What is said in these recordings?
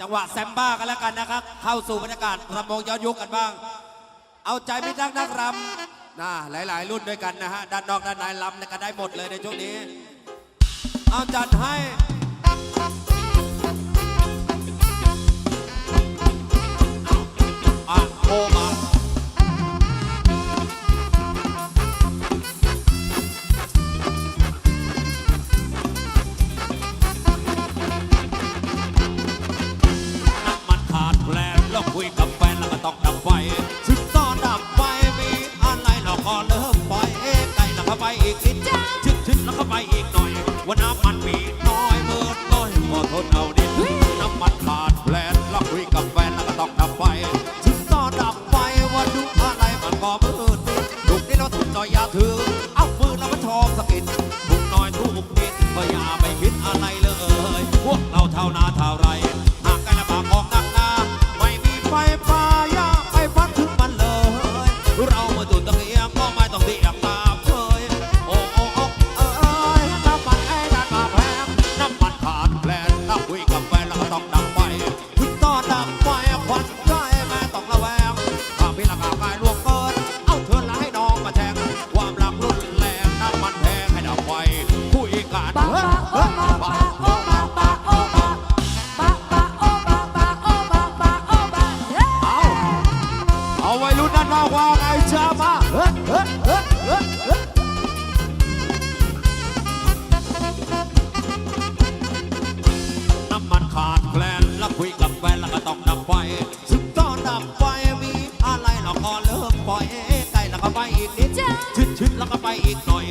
จังหวะแซมบ้ากันแล้วกันนะครับ เข้าสู่บรรยากาศรำวงย้อนยุคกันบ้าง เอาใจพี่นักนักรำนะหลาย ๆ รุ่นด้วยกันนะฮะ ด้านนอกด้านในรำกันได้หมดเลยในช่วงนี้ เอาจัดให้อะโมา we come แล้วก็ไปอีกหน่อย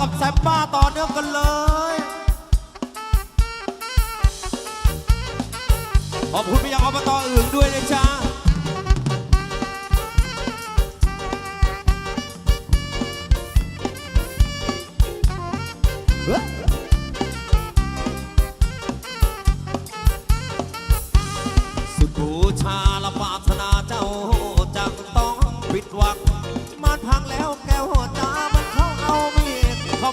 กับแซมบ้าต่อเนื่องกันเลย ขอบคุณไปยังอบตอื่นด้วยนะจ๊ะสุชาละปาธนาเจ้าจังต้องปิดวัง มาพังแล้วแก้ววใจ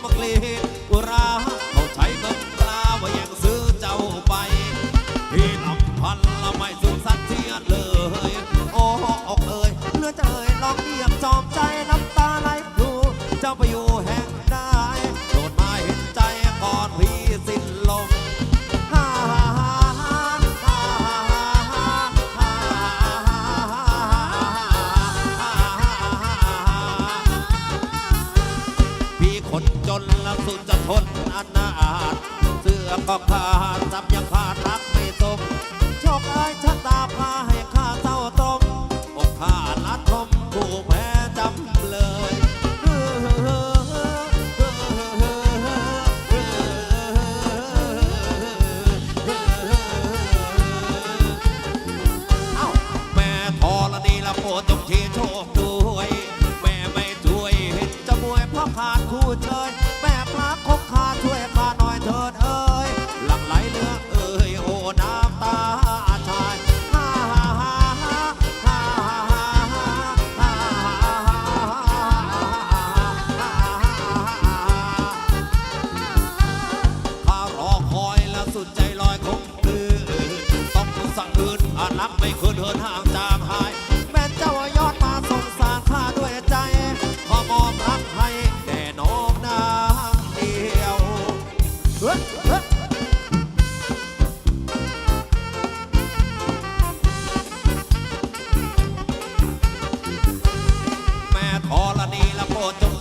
มาเกลียดอุราเขาใช้เบิ้งปลาว่ายังซื้อเจ้าไป พี่ลำพันละไม่สุดสัตย์เลย โอ้ออกเลยเลือดเอ่ยลองเรียบจอง อนาจเสื้อก็ขาดสับ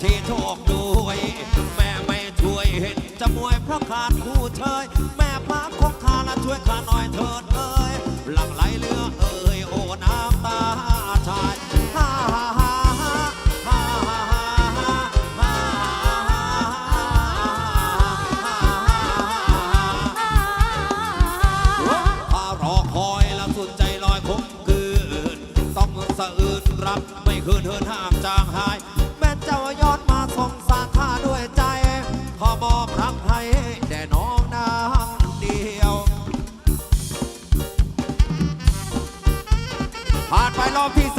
ที่โชคด้วย แม่ไม่ช่วยเห็นจะมวยเพราะขาดคู่เชยแม่พระคงคาและช่วยขาหน่อยเถิดเลยหลังไหลเรือ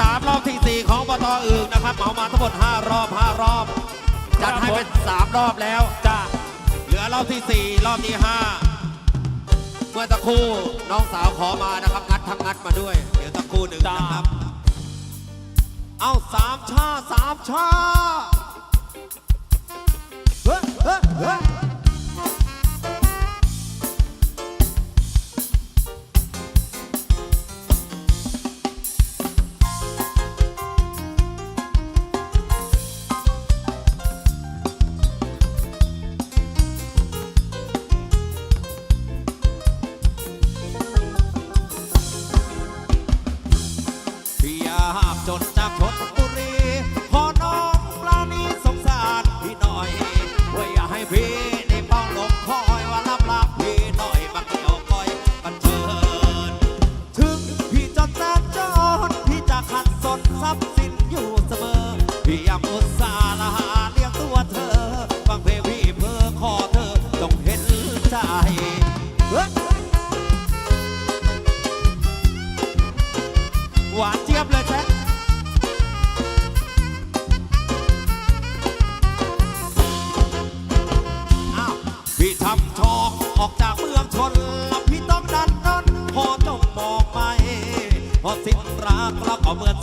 3 รอบที่ 4 ของปตออึ่งนะครับเหมามาทั้งหมด 5 รอบ 5 รอบ จัดให้เป็น 3 รอบแล้วจ้าเหลือรอบที่ 4 รอบที่ 5 เมื่อตะครู่น้องสาวขอมานะครับงัดทั้งงัดมาด้วย เดี๋ยวตะครู่หนึ่งนะครับ เอาสามชาสามชาเฮ้ยเฮ้ยเฮ้ ทรัพย์สินอยู่เสมอพี่ยังอุตสาห์ละหา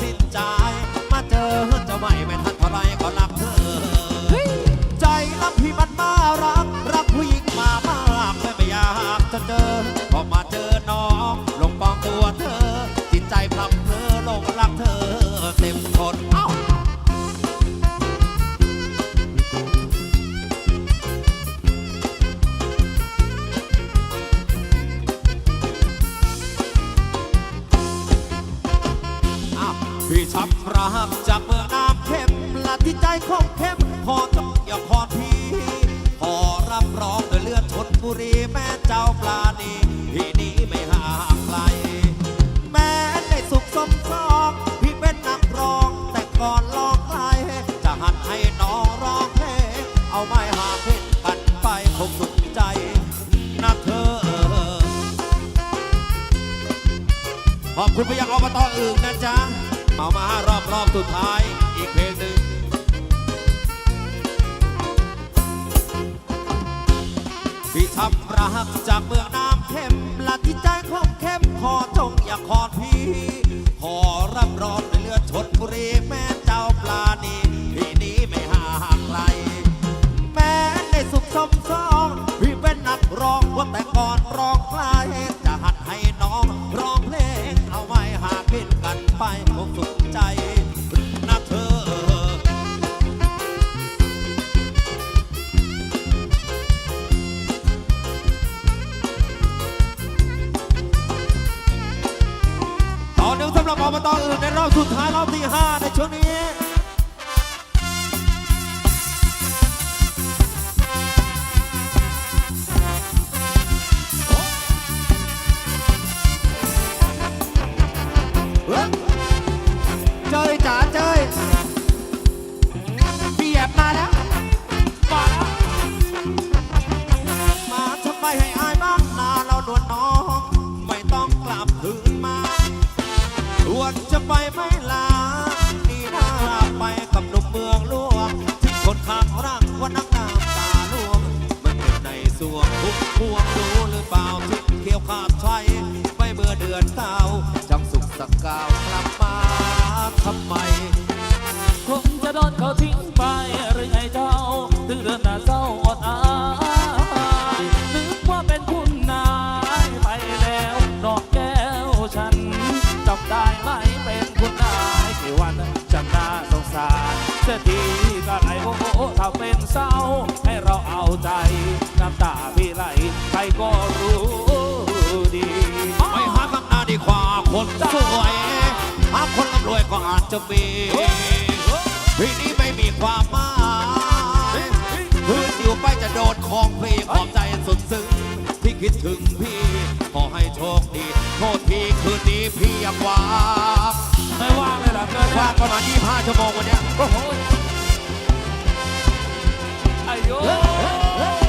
สิ้นใจ มาเจอจะไม่ไม่ทันเท่าไรก็รักเธอ ขอจงอย่าขอพี่ขอรับรองด้วยเลือดชนบุรีแม่เจ้าปลาณีที่นี้ไม่ห่างไกล แม้ในสุขสมซองพี่เป็นนักร้อง แต่ก่อนลองไกลจะหัดให้น้องร้องเพลงเอาไม้หาเพชรกันไปคงสุขใจนะเธอ ขอบคุณไปยังอบตอื่นนะจ๊ะเมามารอบรอบสุดท้ายอีกเพลงหนึ่ง พี่ทำรักจากเมืองน้ำเข้มและที่ใจคงเข้มขอจงอย่าขอพี่ ขอรับรองด้วยเลือดชนบุรีแม่เจ้าปลาณีที่นี้ไม่ห่างไกลแม้ในสุขสมซองพี่เป็นนักร้องว่าแต่ก่อนร้องคลายจะหัดให้น้องร้องเพลงเอาไว้หากินกันไปคงสุข อบตอื่นในรอบสุดท้ายรอบที่ 5 ในช่วงนี้ เศร้า ให้เราเอาใจน้ำตาพี่ไหลใครก็รู้ดีไม่หาข้างหนาดีกว่าคนสวยหาคนร่ำรวยก็อาจจะมีพี่นี้ไม่มีความหมายพื้นอยู่ไปจะโดนของพี่ขอบใจสุดซึ้งที่คิดถึงพี่ขอให้โชคดีโทษพี่คืนนี้พี่ยังว่าไม่ว่างเลยหรอเกินว่างประมาณ25ชั่วโมงวันนี้ 哎呦！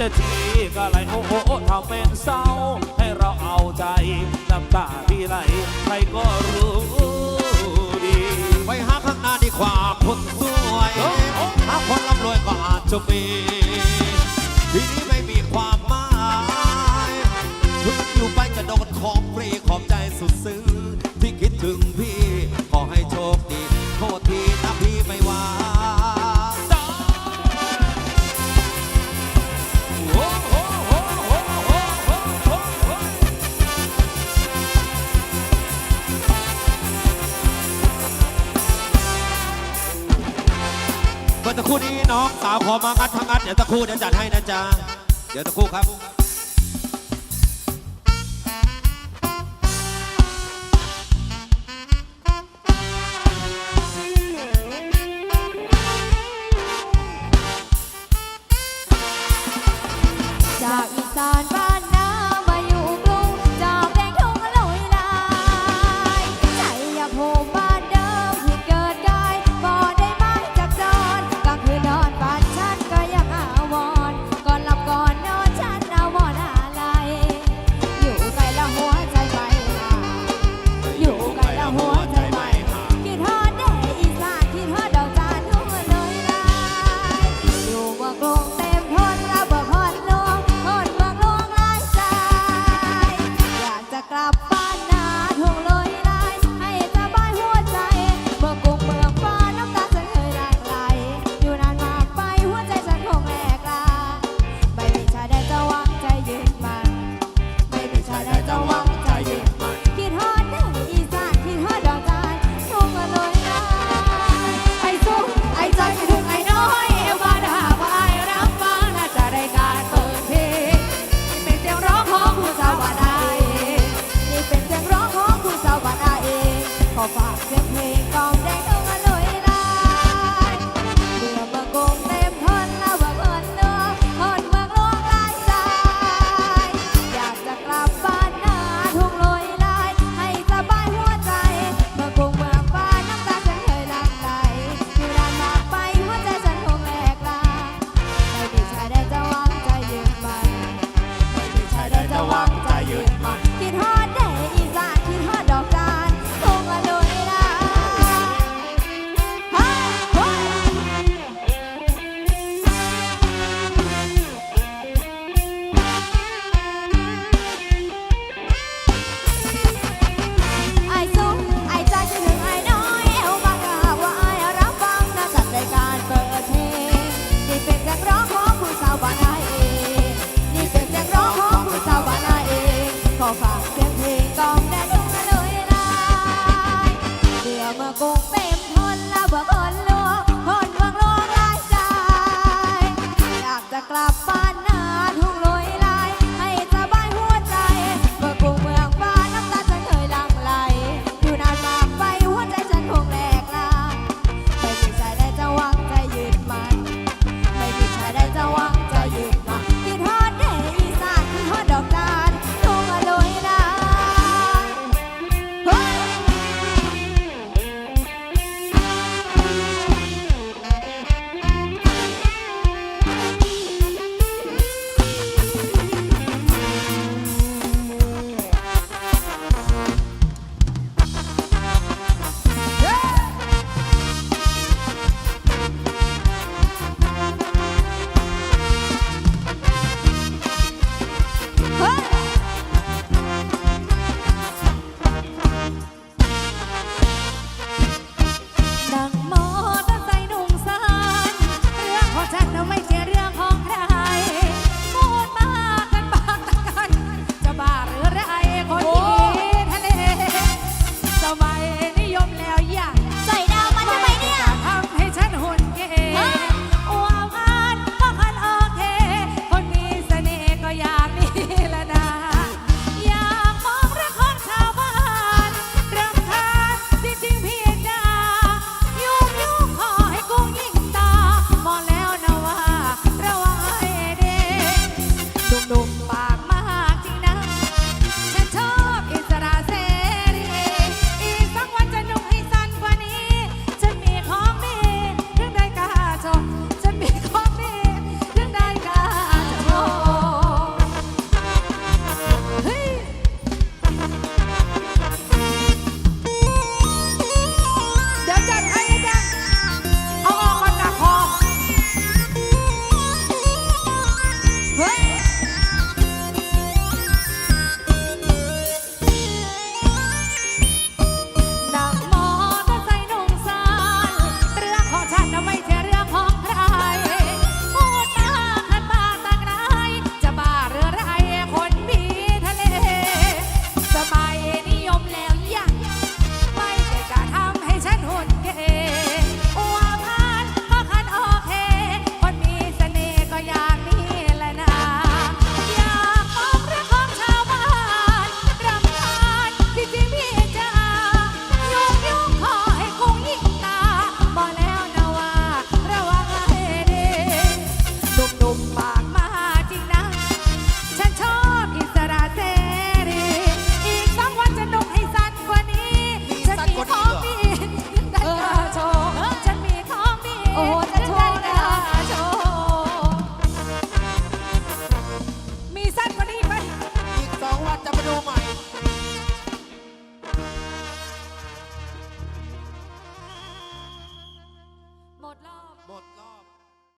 จะทีก็ไหลโอ้โอ้ทำเป็นเศร้า ให้เราเอาใจน้ำตาที่ไหลใครก็รู้ดีไปหาข้างหน้าดีกว่าคนสวยหาคนร่ำรวยก็อาจจะมีทีนี้ไม่มีความหมายถึงอยู่ไปจะโดนของฟรีขอบใจสุดซึ้งที่คิดถึงาวขอมางัดทั้งงัดเดี๋ยวตะคู่เดี๋ยวจัดให้นะจ๊ะเดี๋ยวตะคู่ครับ